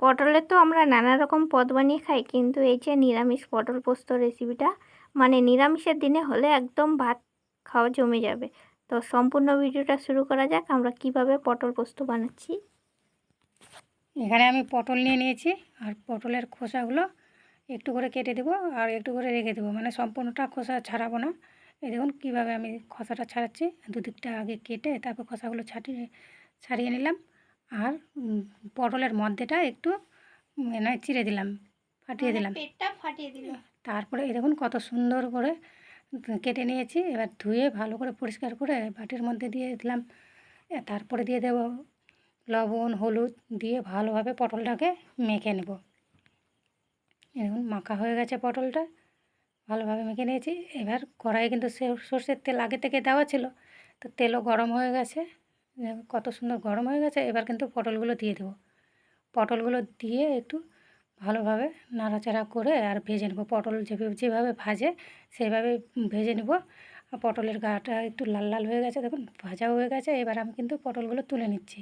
পটলের তো আমরা নানা রকম পদ বানিয়ে খাই, কিন্তু এই যে নিরামিষ পটল পোস্ত রেসিপিটা মানে নিরামিষের দিনে হলে একদম ভাত খাওয়া জমে যাবে। তো সম্পূর্ণ ভিডিওটা শুরু করা যাক, আমরা কীভাবে পটল পোস্ত বানাচ্ছি। এখানে আমি পটল নিয়ে নিয়েছি, আর পটলের খোসাগুলো একটু করে কেটে দেবো, আর একটু করে রেখে দেবো। মানে সম্পূর্ণটা খোসা ছাড়াবো না। এই দেখুন কীভাবে আমি খোসাটা ছাড়াচ্ছি। দুদিকটা আগে কেটে তারপর খোসাগুলো ছাটিয়ে, ছাড়িয়ে নিলাম। আর পটলের মধ্যেটা একটু মানে চিড়ে দিলাম ফাটিয়ে দিলাম। পেটটা ফাটিয়ে দিল। তারপরে এই দেখুন কত সুন্দর করে কেটে নিয়েছি এবার ধুয়ে ভালো করে পরিষ্কার করে বাটির মধ্যে দিয়ে দিলাম। তারপরে দিয়ে দেব লবণ হলুদ দিয়ে ভালোভাবে পটলটাকে মেখে নেব। এখন মাখা হয়ে গেছে পটলটা ভালোভাবে মেখে নিয়েছি। এবার কড়াইয়ে কিন্তু সর্ষের তেল আগে থেকে দেওয়া ছিল তো তেলও গরম হয়ে গেছে। কত সুন্দর গরম হয়ে গেছে, এবার কিন্তু পটলগুলো দিয়ে দেবো। পটলগুলো দিয়ে একটু ভালোভাবে নাড়াচাড়া করে আর ভেজে নেব। পটল যেভাবে ভাজে সেভাবে ভেজে নেব। আর পটলের গাটা একটু লাল লাল হয়ে গেছে, দেখুন ভাজা হয়ে গেছে। এবার আমি কিন্তু পটলগুলো তুলে নিচ্ছি।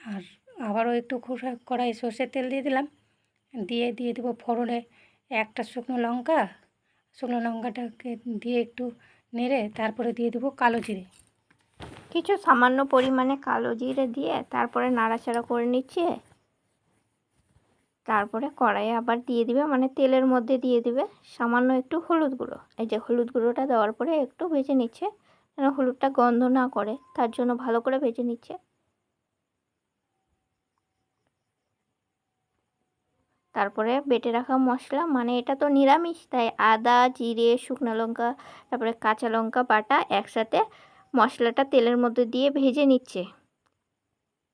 আর আবারও একটু খোসা কড়াই সর্ষের তেল দিয়ে দিলাম। দিয়ে দিয়ে দেবো ফোড়নে একটা শুকনো লঙ্কা। শুকনো লঙ্কাটাকে দিয়ে একটু নেড়ে তারপরে দিয়ে দেবো কালো জিরে। কিছু সামান্য পরিমাণে কালো জিরে দিয়ে তারপরে নাড়াচাড়া করে নিচ্ছে। তারপরে কড়াইয়ে আবার দিয়ে দিবে মানে তেলের মধ্যে দিয়ে দিবে সামান্য একটু হলুদ গুঁড়ো। এই যে হলুদ গুঁড়োটা দেওয়ার পরে একটু ভেজে নিচ্ছে, যেন হলুদটা গন্ধ না করে, তার জন্য ভালো করে ভেজে নিচ্ছে। তারপরে বেটে রাখা মশলা মানে এটা তো নিরামিষ, তাই আদা, জিরে, শুকনো লঙ্কা, তারপরে কাঁচা লঙ্কা বাটা একসাথে মশলাটা তেলের মধ্যে দিয়ে ভেজে নিচ্ছে।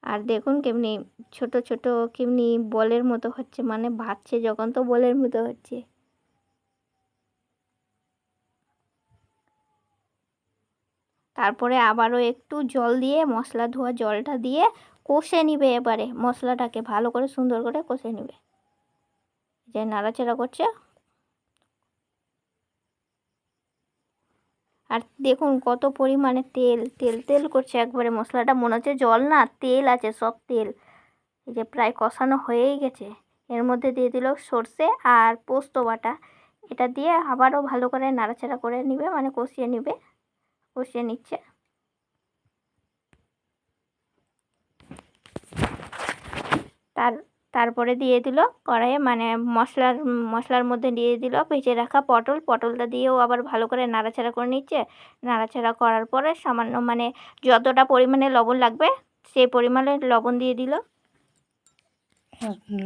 আর দেখুন কেমনি ছোট ছোট কেমনি বলের মতো হচ্ছে মানে ভাজছে যখন তো বলের মতো হচ্ছে। তারপরে আবারও একটু জল দিয়ে, মশলা ধোয়া জলটা দিয়ে কষে নিবে এবারে। মশলাটাকে ভালো করে সুন্দর করে কষে নিবে। যে নাড়াচাড়া করছে? আর দেখুন কত পরিমাণে তেল তেল তেল করছে একবারে। মশলাটা মনে হচ্ছে জল না, তেল আছে, সব তেল। এই যে প্রায় কষানো হয়েই গেছে। এর মধ্যে দিয়ে দিল সর্ষে আর পোস্ত বাটা। এটা দিয়ে আবারও ভালো করে নাড়াচাড়া করে নিবে মানে কষিয়ে নিবে। কষিয়ে নিচ্ছে। তার তারপরে দিয়ে দিল কড়াইয়ে মানে মশলার মশলার মধ্যে দিয়ে দিল ভেজে রাখা পটল। পটলটা দিয়েও আবার ভালো করে নাড়াচাড়া করে নিচ্ছে। নাড়াচাড়া করার পরে সামান্য মানে যতটা পরিমাণে লবণ লাগবে সেই পরিমাণে লবণ দিয়ে দিল।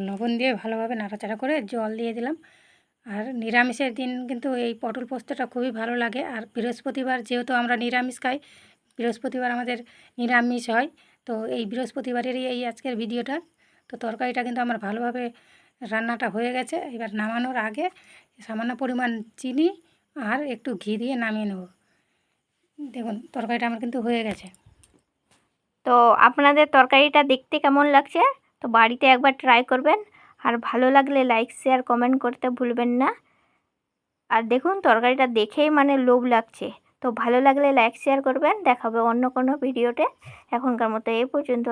লবণ দিয়ে ভালোভাবে নাড়াচাড়া করে জল দিয়ে দিলাম। আর নিরামিষের দিন কিন্তু এই পটল পোস্তটা খুবই ভালো লাগে। আর বৃহস্পতিবার যেহেতু আমরা নিরামিষ খাই, বৃহস্পতিবার আমাদের নিরামিষ হয়। তো এই বৃহস্পতিবারেরই এই আজকের ভিডিওটা। তো তরকারিটা কিন্তু আমার ভালোভাবে রান্নাটা হয়ে গেছে। এবার নামানোর আগে সামান্য পরিমাণ চিনি আর একটু ঘি দিয়ে নামিয়ে নেব। দেখুন, তরকারিটা আমার কিন্তু হয়ে গেছে। তো আপনাদের তরকারিটা দেখতে কেমন লাগছে? তো বাড়িতে একবার ট্রাই করবেন। আর ভালো লাগলে লাইক শেয়ার কমেন্ট করতে ভুলবেন না। আর দেখুন, তরকারিটা দেখেই মানে লোভ লাগছে। তো ভালো লাগলে লাইক শেয়ার করবেন। দেখাবে অন্য কোনো ভিডিওতে। এখনকার মতো এই পর্যন্ত।